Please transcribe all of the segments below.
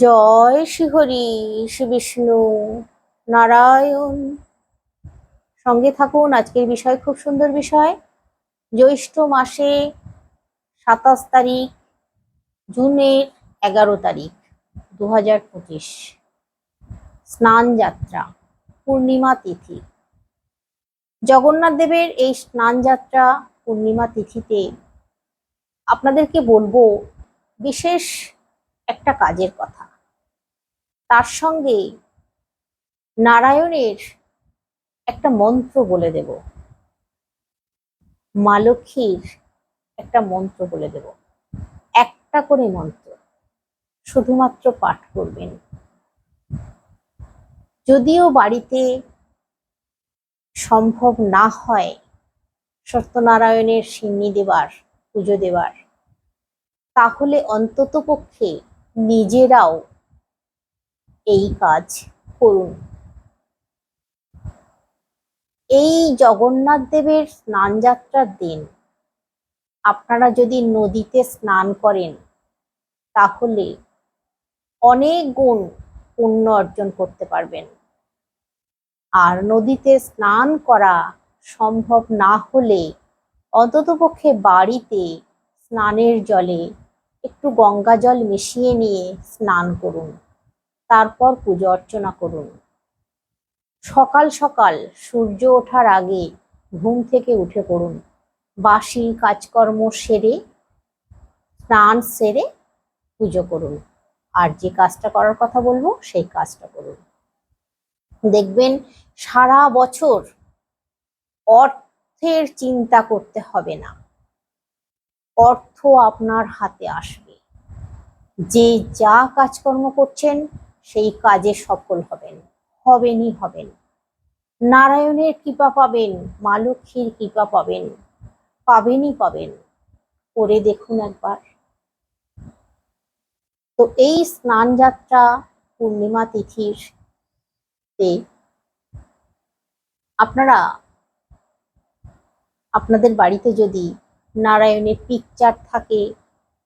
জয় শ্রীহরি শ্রী বিষ্ণু নারায়ণ। সঙ্গে থাকুন, আজকের বিষয় খুব সুন্দর বিষয়। জ্যৈষ্ঠ মাসে সাতাশ তারিখ, জুনের এগারো তারিখ দু হাজার পঁচিশ। স্নান যাত্রা, পূর্ণিমা তিথি। জগন্নাথ দেবের এই স্নান যাত্রা, পূর্ণিমা তিথিতে আপনাদেরকে বলব, বিশেষ একটা কাজের কথা। তার সঙ্গে নারায়ণের একটা মন্ত্র বলে দেব। মা লক্ষ্মীর একটা মন্ত্র বলে দেব। একটা করে মন্ত্র শুধুমাত্র পাঠ করবেন। যদিও বাড়িতে সম্ভব না হয় সত্যনারায়ণের সিন্নি দেবার, পুজো দেবার, তাহলে অন্তত পক্ষে নিজেরাও এই কাজ করুন। এই জগন্নাথ দেবের স্নান যাত্রার দিন, আপনারা যদি নদীতে স্নান করেন, তাহলে অনেক গুণ পুণ্য অর্জন করতে পারবেন। আর নদীতে স্নান করা সম্ভব না হলে অন্ততপক্ষে বাড়িতে স্নানের জলে একটু গঙ্গা জল মিশিয়ে নিয়ে স্নান করুন। তারপর পুজো অর্চনা করুন। সকাল সকাল সূর্য ওঠার আগে ঘুম থেকে উঠে পড়ুন। বাসি কাজকর্ম সেরে, স্নান সেরে পুজো করুন। আর যে কাজটা করার কথা বলব, সেই কাজটা করুন। দেখবেন সারা বছর অর্থের চিন্তা করতে হবে না। অর্থ আপনার হাতে আসবে। যে যা কাজকর্ম করছেন, সেই কাজে সফল হবেন, হবেনই হবেন। নারায়ণের কৃপা পাবেন মা লক্ষ্মীর কৃপা পাবেন, পাবেনই পাবেন। করে দেখুন একবার। তো এই স্নান যাত্রা পূর্ণিমা তিথির আপনারা, আপনাদের বাড়িতে যদি নারায়ণের পিকচার থাকে,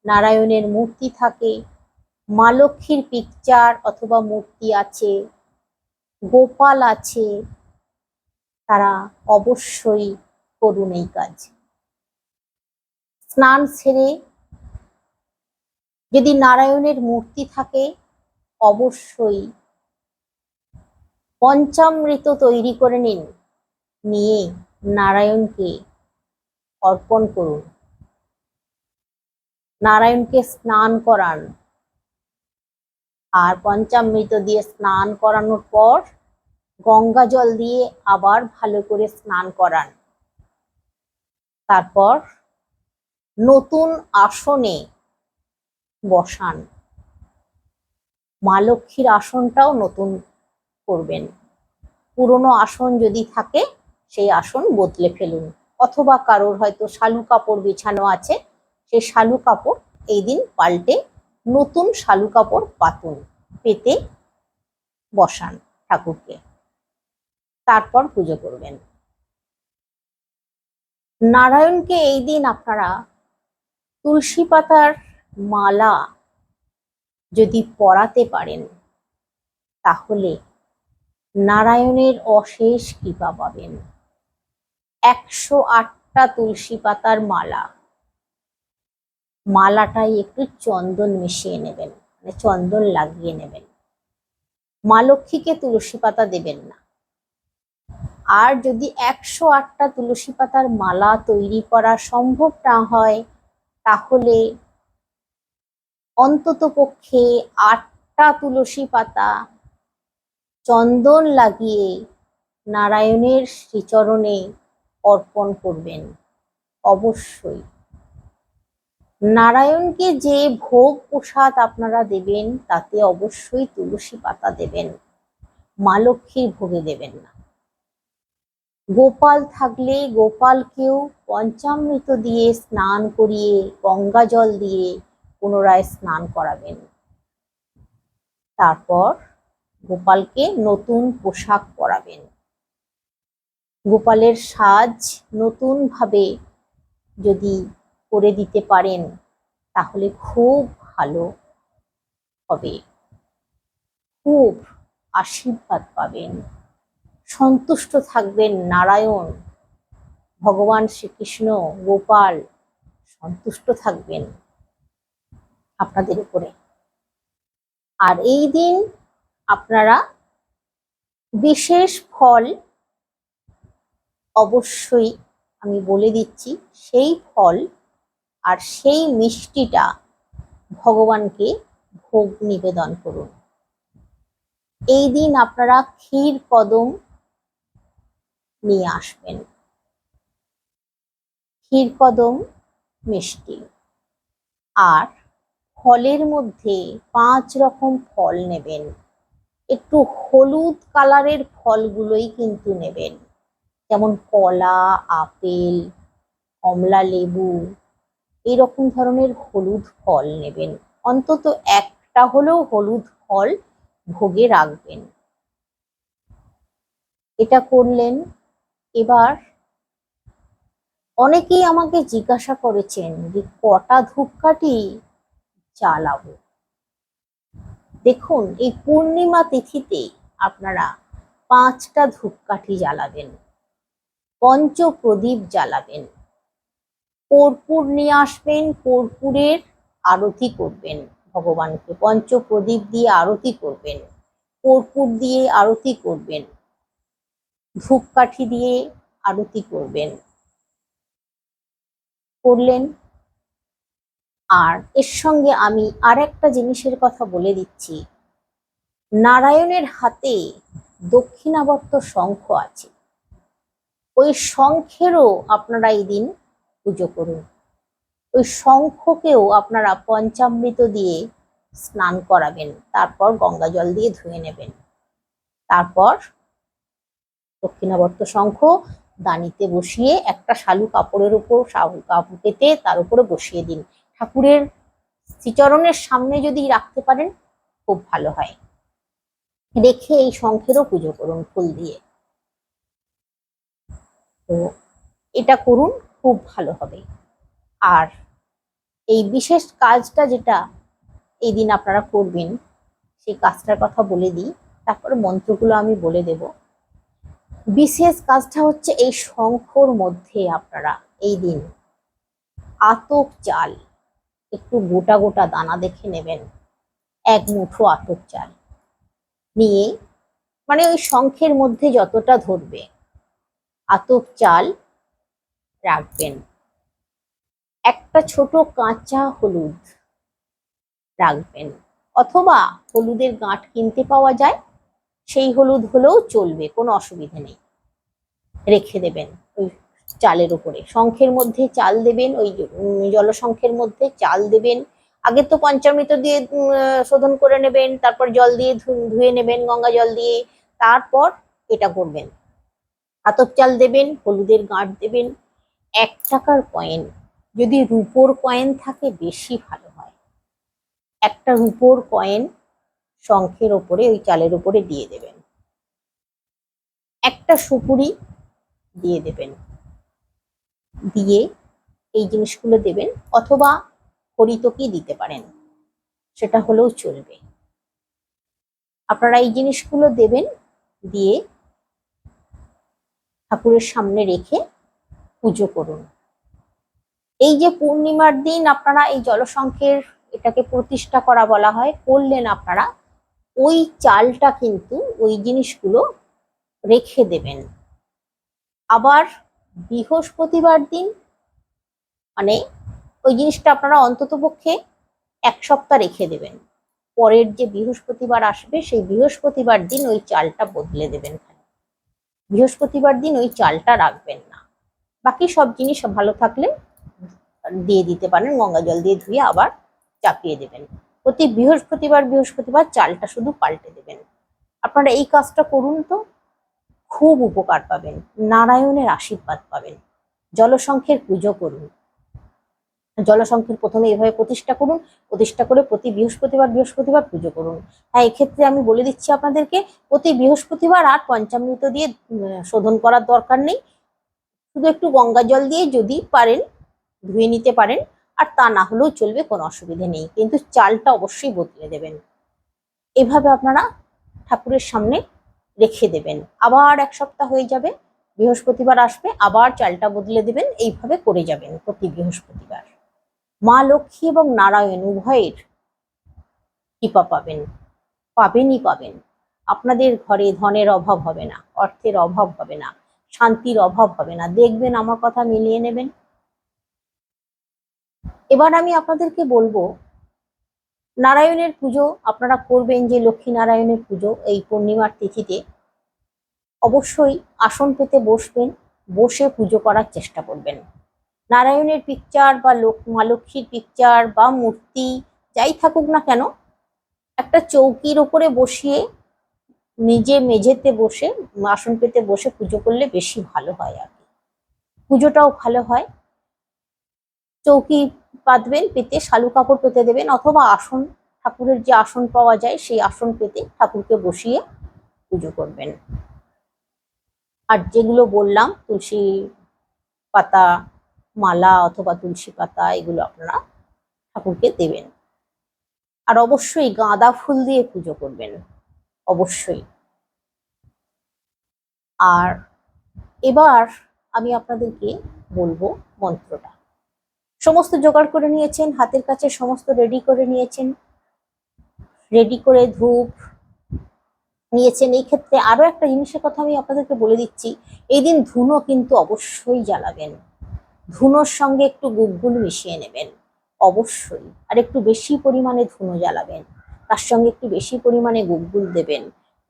নারায়ণের মূর্তি থাকে, মা লক্ষ্মীর পিকচার অথবা মূর্তি আছে, গোপাল আছে, তারা অবশ্যই করুন এই কাজ। স্নান সেরে যদি নারায়ণের মূর্তি থাকে, অবশ্যই পঞ্চামৃত তৈরি করে নিন, নিয়ে নারায়ণকে অর্পণ করুন। নারায়ণকে স্নান করান। আর পঞ্চামৃত দিয়ে স্নান করানোর পর গঙ্গা জল দিয়ে আবার ভালো করে স্নান করান। তারপর নতুন আসনে বসান। মা লক্ষ্মীর আসনটাও নতুন করবেন। পুরনো আসন যদি থাকে, সেই আসন বদলে ফেলুন। অথবা কারোর হয়তো শালু কাপড় বিছানো আছে, সেই শালু কাপড় এই দিন পাল্টে নতুন শালু কাপড় পাতুন পেতে বসান ঠাকুরকে। তারপর পুজো করবেন। নারায়ণকে এই দিন আপনারা তুলসী পাতার মালা যদি পরাতে পারেন, তাহলে নারায়ণের অশেষ কৃপা পাবেন। একশো আটটা তুলসী পাতার মালা। মালাটাই একটু চন্দন মিশিয়ে নেবেন মানে চন্দন লাগিয়ে নেবেন। মা লক্ষ্মীকে তুলসী পাতা দেবেন না। আর যদি একশো আটটা তুলসী পাতার মালা তৈরি করা সম্ভব না হয়, তাহলে অন্তত পক্ষে আটটা তুলসী পাতা চন্দন লাগিয়ে নারায়ণের শ্রীচরণে অর্পণ করবেন। অবশ্যই। নারায়ণকে যে ভোগ প্রসাদ আপনারা দেবেন, তাতে অবশ্যই তুলসী পাতা দেবেন। মা লক্ষ্মীর ভোগে দেবেন না। গোপাল থাকলে গোপালকেও পঞ্চামৃত দিয়ে স্নান করিয়ে, গঙ্গা জল দিয়ে পুনরায় স্নান করাবেন। তারপর গোপালকে নতুন পোশাক পরাবেন। গোপালের সাজ নতুনভাবে যদি করে দিতে পারেন, তাহলে খুব ভালো হবে। খুব আশীর্বাদ পাবেন। সন্তুষ্ট থাকবেন নারায়ণ। ভগবান শ্রীকৃষ্ণ, গোপাল সন্তুষ্ট থাকবেন আপনাদের উপরে। আর এই দিন আপনারা বিশেষ ফল অবশ্যই আমি বলে দিচ্ছি, সেই ফল আর সেই মিষ্টিটা ভগবানকে ভোগ নিবেদন করুন। এই দিন আপনারা ক্ষীর কদম নিয়ে আসবেন। ক্ষীর কদম মিষ্টি। আর ফলের মধ্যে পাঁচ রকম ফল নেবেন। একটু হলুদ কালারের ফলগুলোই কিন্তু নেবেন। যেমন কলা, আপেল, কমলা লেবু এরকম ধরনের হলুদ ফল নেবেন। অন্তত একটা হলেও হলুদ ফল ভোগে রাখবেন। এটা করলেন। এবার অনেকেই আমাকে জিজ্ঞাসা করেছেন যে কটা ধূপকাঠি জ্বালাবো? দেখুন, এই পূর্ণিমা তিথিতে আপনারা পাঁচটা ধূপকাঠি জ্বালাবেন। পঞ্চ প্রদীপ জ্বালাবেন। কর্পূর নিয়ে আসবেন, কর্পূরের আরতি করবেন। ভগবানকে পঞ্চ প্রদীপ দিয়ে আরতি করবেন, কর্পূর দিয়ে আরতি করবেন, ধূপকাঠি দিয়ে আরতি করবেন। করলেন। আর এর সঙ্গে আমি আর একটা জিনিসের কথা বলে দিচ্ছি। নারায়ণের হাতে দক্ষিণাবর্ত শঙ্খ আছে। ওই শঙ্খেরও আপনারা এই দিন পুজো করুন। ওই শঙ্খকেও আপনারা পঞ্চামৃত দিয়ে স্নান করাবেন, তারপর গঙ্গা জল দিয়ে ধুয়ে নেবেন। তারপর দক্ষিণাবর্ত শঙ্খ দানিতে বসিয়ে একটা শালু কাপড়ের উপর কাপড় পেতে তার উপরে বসিয়ে দিন। ঠাকুরের শ্রীচরণের সামনে যদি রাখতে পারেন, খুব ভালো হয়। রেখে এই শঙ্খেরও পুজো করুন ফুল দিয়ে। তো এটা করুন, খুব ভালো হবে। আর এই বিশেষ কাজটা যেটা এই দিন আপনারা করবেন, সেই কাজটার কথা বলে দিই। তারপরে মন্ত্রগুলো আমি বলে দেব। বিশেষ কাজটা হচ্ছে এই শঙ্খর মধ্যে আপনারা এই দিন আতক চাল, একটু গোটা গোটা দানা দেখে নেবেন, এক মুঠো আতক চাল নিয়ে মানে ওই শঙ্খের মধ্যে যতটা ধরবে আতপ চাল রাখবেন। একটা ছোট কাঁচা হলুদ রাখবেন। অথবা হলুদের গাঁট কিনতে পাওয়া যায়, সেই হলুদ হলেও চলবে, কোনো অসুবিধা নেই। রেখে দেবেন ওই চালের উপরে। শঙ্খের মধ্যে চাল দেবেন, ওই জলশঙ্খের মধ্যে চাল দেবেন। আগে তো পঞ্চামৃত দিয়ে শোধন করে নেবেন, তারপর জল দিয়ে ধুয়ে নেবেন, গঙ্গা জল দিয়ে। তারপর এটা করবেন। আতপ চাল দেবেন, হলুদের গাঁট দেবেন, এক টাকার কয়েন। যদি রুপোর কয়েন থাকে, বেশি ভালো হয়। একটা রুপোর কয়েন শঙ্খের ওপরে, ওই চালের ওপরে দিয়ে দেবেন। একটা সুপুরি দিয়ে দেবেন। দিয়ে এই জিনিসগুলো দেবেন, অথবা হরিতকি দিতে পারেন। সেটা হলেও চলবে। আপনারা এই জিনিসগুলো দেবেন, দিয়ে ঠাকুরের সামনে রেখে পুজো করুন। এই যে পূর্ণিমার দিন আপনারা এই জলসংখ্যের এটাকে প্রতিষ্ঠা করা বলা হয়, করলেন আপনারা, ওই চালটা কিন্তু ওই জিনিসগুলো রেখে দেবেন। আবার বৃহস্পতিবার দিন মানে ওই জিনিসটা আপনারা অন্ততপক্ষে এক সপ্তাহ রেখে দেবেন। পরের যে বৃহস্পতিবার আসবে, সেই বৃহস্পতিবার দিন ওই চালটা বদলে দেবেন বৃহস্পতিবার দিন ওই চালটা রাখবেন না। বাকি সব জিনিস ভালো থাকলে দিয়ে দিতে পারেন, গঙ্গা জল দিয়ে ধুয়ে আবার চাপিয়ে দেবেন। প্রতি বৃহস্পতিবার বৃহস্পতিবার চালটা শুধু পাল্টে দেবেন। আপনারা এই কাজটা করুন তো, খুব উপকার পাবেন। নারায়ণের আশীর্বাদ পাবেন। জলসংখ্যের পুজো করুন। জলসংখ্যের প্রথমে এভাবে প্রতিষ্ঠা করুন, প্রতিষ্ঠা করে প্রতি বৃহস্পতিবার বৃহস্পতিবার পুজো করুন। হ্যাঁ এক্ষেত্রে আমি বলে দিচ্ছি আপনাদেরকে, প্রতি বৃহস্পতিবার আর পঞ্চামৃত দিয়ে শোধন করার দরকার নেই। শুধু একটু গঙ্গা জল দিয়ে যদি পারেন, ধুয়ে নিতে পারেন, আর তা না হলেও চলবে, কোনো অসুবিধে নেই। কিন্তু চালটা অবশ্যই বদলে দেবেন। এভাবে আপনারা ঠাকুরের সামনে রেখে দেবেন। আবার এক সপ্তাহ হয়ে যাবে, বৃহস্পতিবার আসবে, আবার চালটা বদলে দেবেন, এইভাবে করে যাবেন প্রতি বৃহস্পতিবার। মা লক্ষ্মী এবং নারায়ণ উভয়ের কৃপা পাবেন, পাবেনই পাবেন। আপনাদের ঘরে ধনের অভাব হবে না, অর্থের অভাব হবে না, শান্তির অভাব হবে না। দেখবেন আমার কথা মিলিয়ে নেবেন। এবার আমি আপনাদেরকে বলব, নারায়ণের পুজো আপনারা করবেন যে লক্ষ্মী নারায়ণের পুজো এই পূর্ণিমার তিথিতে। অবশ্যই আসন পেতে বসবেন, বসে পুজো করার চেষ্টা করবেন। নারায়ণের পিকচার বা লোক, মা লক্ষ্মীর পিকচার বা মূর্তি, যাই থাকুক না কেন, একটা চৌকির ওপরে বসিয়ে, নিজে মেঝেতে বসে, আসন পেতে বসে পুজো করলে বেশি ভালো হয় আর কি। পুজোটাও ভালো হয়। চৌকি পাতবেন পেতে শালু কাপড় পেতে দেবেন, অথবা আসন, ঠাকুরের যে আসন পাওয়া যায়, সেই আসন পেতে ঠাকুরকে বসিয়ে পুজো করবেন। আর যেগুলো বললাম, তুলসী পাতা মালা অথবা তুলসী পাতা এগুলো আপনারা ঠাকুরকে দেবেন। আর অবশ্যই গাঁদা ফুল দিয়ে পুজো করবেন, অবশ্যই। আর এবার আমি আপনাদেরকে বলব মন্ত্রটা। সমস্ত জোগাড় করে নিয়েছেন, হাতের কাছে সমস্ত রেডি করে নিয়েছেন। রেডি করে ধূপ নিয়েছেন। এই ক্ষেত্রে আরও একটা জিনিসের কথা আমি আপনাদেরকে বলে দিচ্ছি, এই দিন ধুনো কিন্তু অবশ্যই জ্বালাবেন। ধুনোর সঙ্গে একটু গুগগুল মিশিয়ে নেবেন, অবশ্যই। আর একটু বেশি পরিমাণে ধুনো জ্বালাবেন, তার সঙ্গে একটু বেশি পরিমাণে গুগগুল দেবেন।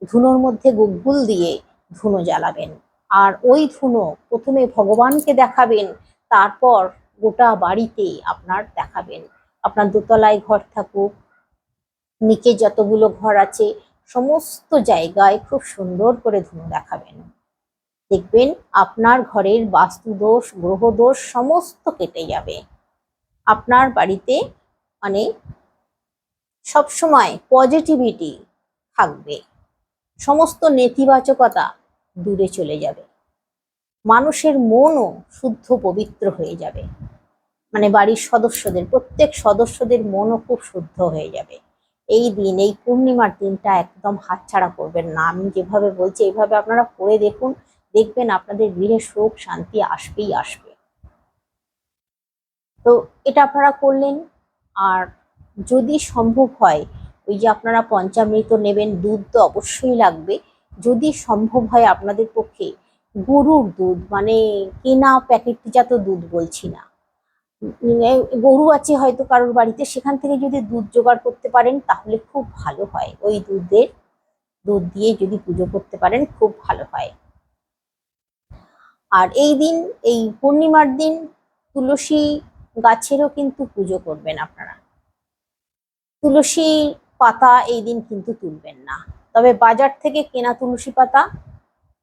ধুনোর মধ্যে গুগগুল দিয়ে ধুনো জ্বালাবেন। আর ওই ধুনো প্রথমে ভগবানকে দেখাবেন, তারপর গোটা বাড়িতে আপনার দেখাবেন। আপনার দোতলায় ঘর থাকুক, নিচে যতগুলো ঘর আছে, সমস্ত জায়গায় খুব সুন্দর করে ধুনো দেখাবেন। দেখবেন আপনার ঘরের বাস্তুদোষ, গ্রহদোষ সমস্ত কেটে যাবে। আপনার বাড়িতে মানে সবসময় পজিটিভিটি থাকবে। সমস্ত নেতিবাচকতা দূরে চলে যাবে। মানুষের মনও শুদ্ধ, পবিত্র হয়ে যাবে। মানে বাড়ির সদস্যদের, প্রত্যেক সদস্যদের মনও খুব শুদ্ধ হয়ে যাবে। এই দিন, এই পূর্ণিমার দিনটা একদম হাতছাড়া করবেন না। আমি যেভাবে বলছি, এইভাবে আপনারা করে দেখুন। দেখবেন আপনাদের গৃহে সুখ, শান্তি আসবেই আসবে। তো এটা আপনারা করলেন, আর যদি সম্ভব হয়, ওই যে আপনারা পঞ্চামৃত নেবেন, দুধ তো অবশ্যই লাগবে। যদি সম্ভব হয় আপনাদের পক্ষে, গরুর দুধ মানে কেনা প্যাকেটজাত দুধ বলছি না। গরু আছে হয়তো কারোর বাড়িতে, সেখান থেকে যদি দুধ জোগাড় করতে পারেন, তাহলে খুব ভালো হয়। ওই দুধের দুধ দিয়ে যদি পুজো করতে পারেন, খুব ভালো হয়। আর এই দিন, এই পূর্ণিমার দিন তুলসী গাছেরও কিন্তু পুজো করবেন আপনারা। তুলসী পাতা এই দিন কিন্তু তুলবেন না। তবে বাজার থেকে কেনা তুলসী পাতা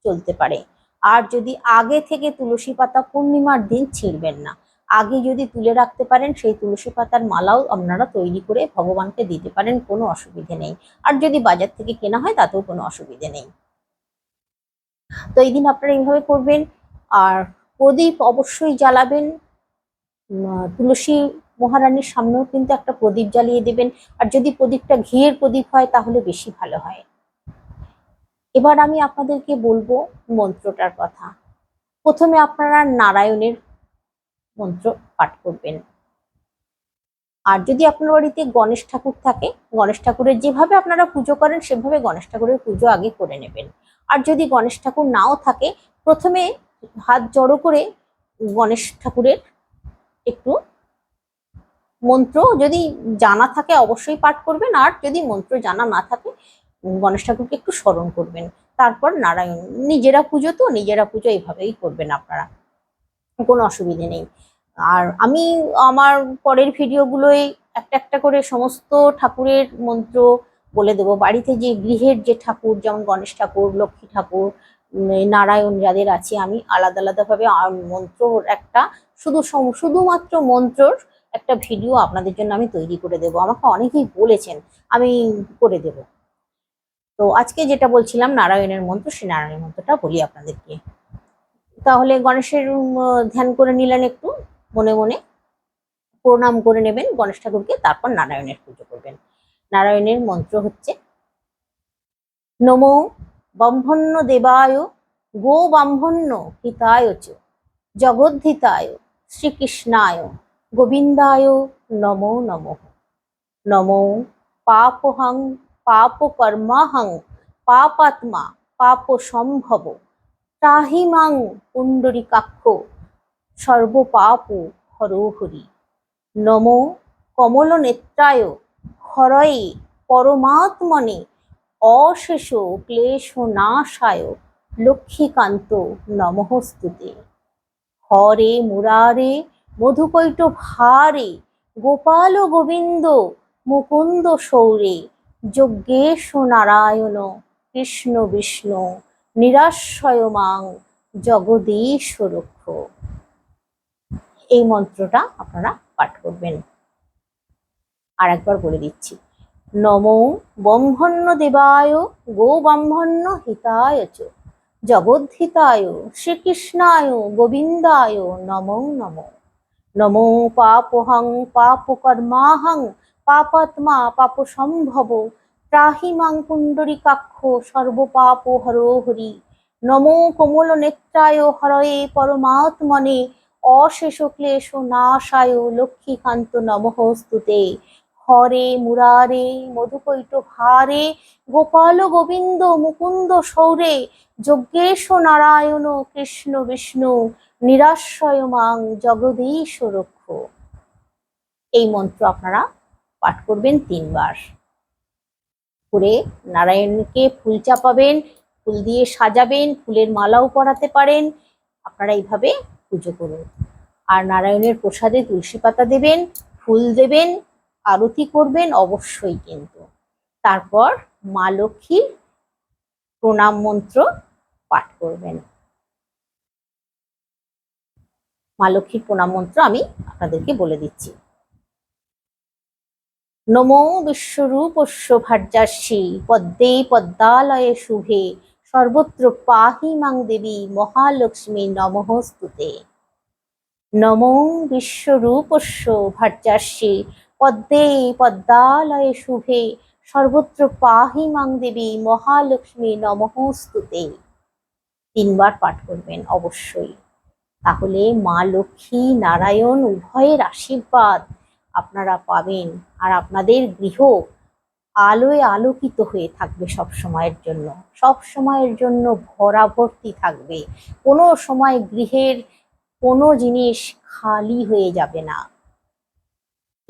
চলতে পারে। আর যদি আগে থেকে তুলসী পাতা পূর্ণিমার দিন ছিঁড়বেন না, আগে যদি তুলে রাখতে পারেন, সেই তুলসী পাতার মালাও আপনারা তৈরি করে ভগবানকে দিতে পারেন, কোনো অসুবিধে নেই। আর যদি বাজার থেকে কেনা হয়, তাতেও কোনো অসুবিধে নেই। তো এই দিন আপনারা এইভাবে করবেন। আর প্রদীপ অবশ্যই জ্বালাবেন। তুলসী মহারানীর সামনেও কিন্তু একটা প্রদীপ জ্বালিয়ে দেবেন। আর যদি প্রদীপটা ঘিয়ের প্রদীপ হয়, তাহলে বেশি ভালো হয়। এবার আমি আপনাদেরকে বলব মন্ত্রটার কথা। প্রথমে আপনারা নারায়ণের মন্ত্র পাঠ করবেন। আর যদি আপনার বাড়িতে গণেশ ঠাকুর থাকে, গণেশ ঠাকুরের যেভাবে আপনারা পুজো করেন, সেভাবে গণেশ ঠাকুরের পুজো আগে করে নেবেন। আর যদি গণেশ ঠাকুর নাও থাকে, প্রথমে হাত জড়ো করে গণেশ ঠাকুরের একটু মন্ত্র যদি জানা থাকে অবশ্যই পাঠ করবেন, আর যদি মন্ত্র জানা না থাকে, গণেশ ঠাকুরকে একটু স্মরণ করবেন। তারপর নারায়ণ, নিজেরা পুজো তো, নিজেরা পুজো এইভাবেই করবেন আপনারা। কোনো অসুবিধে নেই। আর আমি আমার পরের ভিডিওগুলোয় একটা একটা করে সমস্ত ঠাকুরের মন্ত্র বলে দেবো। বাড়িতে যে গৃহের যে ঠাকুর, যেমন গণেশ ঠাকুর, লক্ষ্মী ঠাকুর নারায়ণ যাদের আছে, আমি আলাদা আলাদাভাবে মন্ত্রর একটা শুধু শুধুমাত্র মন্ত্রর একটা ভিডিও আপনাদের জন্য আমি তৈরি করে দেবো। আমাকে অনেকেই বলেছেন, আমি করে দেব। তো আজকে যেটা বলছিলাম, নারায়ণের মন্ত্র, সেই নারায়ণের মন্ত্রটা বলি আপনাদেরকে। তাহলে গণেশের ধ্যান করে নিলেন একটু, মনে মনে। প্রণাম করে নেবেন গণেশ ঠাকুরকে, তারপর নারায়ণের পুজো করবেন। নারায়ণের মন্ত্র হচ্ছে, নমো ব্রহ্মণ্য দেবায় গো ব্রাহ্মণ্য হিতায় চ। জগদ্ধিতায় শ্রীকৃষ্ণায় গোবিন্দায় নমো নমঃ। নমো পাপহং পাপকর্মাহং পাপাত্মা পাপ সম্ভব ত্রাহিমাং পুণ্ডরিকাক্ষ সর্বপাপ হরোহরি নমো কমল নেত্রায় হরয়ে পরমাত্মনে অশেষ ক্লেশ নাশায় লক্ষ্মীকান্ত নমস্তুতে। হরে মুরারে মধুকৈট ভারে গোপাল গোবিন্দ মুকুন্দ সৌরে যজ্ঞেশ নারায়ণ কৃষ্ণ বিষ্ণু নিরাশ্রয় মাং জগদীশ রক্ষ। এই মন্ত্রটা আপনারা পাঠ করবেন। আর একবার বলে দিচ্ছি নমো ব্রহ্মণ্য দেবায়, গো ব্রাহ্মণ্য হিতায় চ। জগদ্ধিতায়, শ্রীকৃষ্ণায়, গোবিন্দায়, নমো নমো। নমো পাপহং, পাপকর্মাহং, পাপাত্মা পাপ সম্ভব ত্রাহিমাং পুণ্ডরিকাক্ষ, সর্বপাপ হরো হরি নমো কোমল নেত্রায় হরয়ে পরমাত্মনে। অশেষ ক্লেশ নাশায় লক্ষ্মীকান্ত নমঃস্তুতে। হরে মুরারে, মধুকৈট ভারে, গোপাল গোবিন্দ মুকুন্দ সৌরে, যজ্ঞেশ নারায়ণ, কৃষ্ণ বিষ্ণু, নিরাশ্রয় মাং, জগদীশ রক্ষ। এই মন্ত্র আপনারা পাঠ করবেন তিনবার। করে নারায়ণকে ফুল চাপাবেন, ফুল দিয়ে সাজাবেন, ফুলের মালাও পরাতে পারেন, আপনারা এইভাবে পুজো করুন। আর নারায়ণের প্রসাদে তুলসী পাতা দেবেন, ফুল দেবেন আরতি করবেন অবশ্যই কিন্তু। তারপর মা লক্ষ্মীর প্রণাম মন্ত্র পাঠ করবেন। মা লক্ষ্মীর প্রণাম মন্ত্র আমি আপনাদেরকে বলে দিচ্ছি। নমো বিশ্বরূপস্য ভার্যাস্যি পদ্মে পদ্মালয়ে শুভে সর্বত্র পাহি মাং দেবী মহালক্ষ্মী নমঃস্তুতে। নমো বিশ্বরূপস্য ভার্যাস্যি পদ্মে পদ্মালয়ে শুভে সর্বত্র পাহি মাং দেবী মহালক্ষ্মী নমহস্তুতে তিনবার পাঠ করবেন অবশ্যই। তাহলে মা লক্ষ্মী নারায়ণ উভয়ের আশীর্বাদ আপনারা পাবেন আর আপনাদের গৃহ আলোয় আলোকিত হয়ে থাকবে সব সময়ের জন্য। সব সময়ের জন্য ভরা ভর্তি থাকবে। কোনো সময় গৃহের কোনো জিনিস খালি হয়ে যাবে না।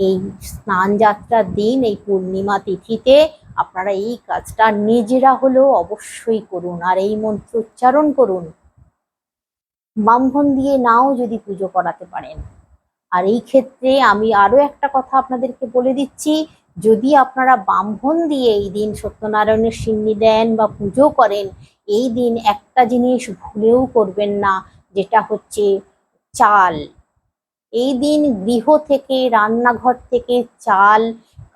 এই স্নান যাত্রার দিন, এই পূর্ণিমা তিথিতে আপনারা এই কাজটা নিজেরা হলেও অবশ্যই করুন। আর এই মন্ত্র উচ্চারণ করুন। ব্রাহ্মণ দিয়ে নাও যদি পুজো করাতে পারেন। আর এই ক্ষেত্রে আমি আরও একটা কথা আপনাদেরকে বলে দিচ্ছি। যদি আপনারা ব্রাহ্মণ দিয়ে এই দিন সত্যনারায়ণের সিন্নি দেন বা পুজো করেন, এই দিন একটা জিনিস ভুলেও করবেন না, যেটা হচ্ছে চাল। এই দিন গৃহ থেকে, রান্নাঘর থেকে চাল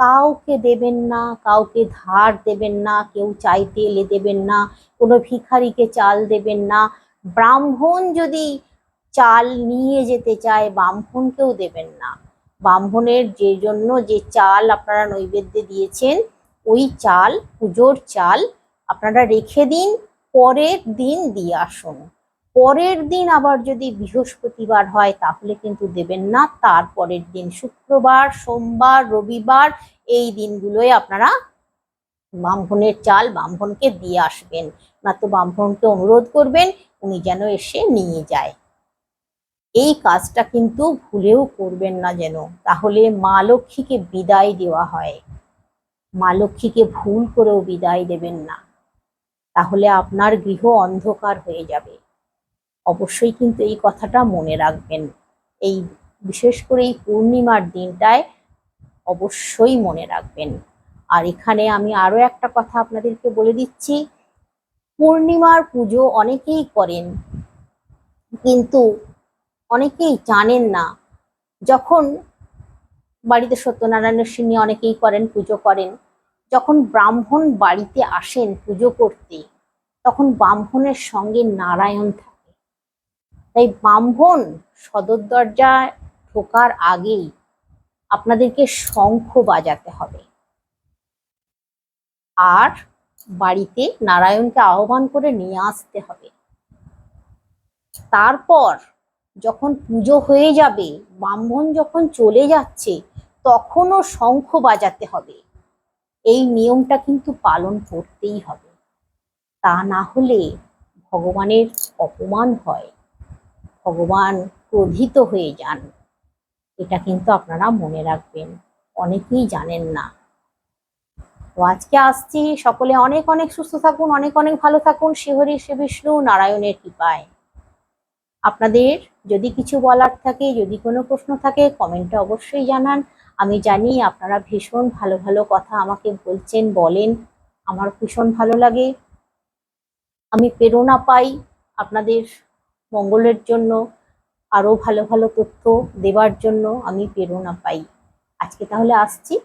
কাউকে দেবেন না, কাউকে ধার দেবেন না, কেউ চাইতে এলে দেবেন না, কোনো ভিখারিকে চাল দেবেন না। ব্রাহ্মণ যদি চাল নিয়ে যেতে চায়, ব্রাহ্মণকেও দেবেন না। ব্রাহ্মণের যে জন্য যে চাল আপনারা নৈবেদ্যে দিয়েছেন, ওই চাল, পুজোর চাল আপনারা রেখে দিন, পরের দিন দিয়ে আসুন। পরের দিন আবার যদি বৃহস্পতিবার হয়, তাহলে কিন্তু দেবেন না। তারপরের দিন শুক্রবার, সোমবার, রবিবার, এই দিনগুলোয় আপনারা ব্রাহ্মণের চাল ব্রাহ্মণকে দিয়ে আসবেন। না তো ব্রাহ্মণকে অনুরোধ করবেন, উনি যেন এসে নিয়ে যায়। এই কাজটা কিন্তু ভুলেও করবেন না যেন। তাহলে মা লক্ষ্মীকে বিদায় দেওয়া হয়। মা লক্ষ্মীকে ভুল করেও বিদায় দেবেন না। তাহলে আপনার গৃহ অন্ধকার হয়ে যাবে। অবশ্যই কিন্তু এই কথাটা মনে রাখবেন। এই বিশেষ করে এই পূর্ণিমার দিনটায় অবশ্যই মনে রাখবেন। আর এখানে আমি আরও একটা কথা আপনাদেরকে বলে দিচ্ছি, পূর্ণিমার পুজো অনেকেই করেন, কিন্তু অনেকেই জানেন না। যখন বাড়িতে সত্যনারায়ণের সিন্নি অনেকেই করেন, পুজো করেন, যখন ব্রাহ্মণ বাড়িতে আসেন পুজো করতে, তখন ব্রাহ্মণের সঙ্গে নারায়ণ থাকে। তাই ব্রাহ্মণ সদর দরজায় ঢোকার আগেই আপনাদেরকে শঙ্খ বাজাতে হবে। আর বাড়িতে নারায়ণকে আহ্বান করে নিয়ে আসতে হবে। তারপর যখন পুজো হয়ে যাবে, ব্রাহ্মণ যখন চলে যাচ্ছে, তখনও শঙ্খ বাজাতে হবে। এই নিয়মটা কিন্তু পালন করতেই হবে। তা না হলে ভগবানের অপমান হয়। ভগবান ক্রোধিত হয়ে যান। এটা কিন্তু আপনারা মনে রাখবেন, অনেকেই জানেন না। তো আজকে আসছি, সকলে অনেক অনেক সুস্থ থাকুন, অনেক অনেক ভালো থাকুন। শিহরি শ্রী বিষ্ণু, নারায়ণের কৃপায়। আপনাদের যদি কিছু বলার থাকে, যদি কোনো প্রশ্ন থাকে কমেন্টে অবশ্যই জানান। আমি জানি আপনারা ভীষণ ভালো ভালো কথা আমাকে বলছেন, বলেন। আমার ভীষণ ভালো লাগে। আমি প্রেরণা পাই আপনাদের মঙ্গলের জন্য আরও ভালো ভালো তথ্য দেবার জন্য আমি প্রেরণা পাই। আজকে তাহলে আসছি।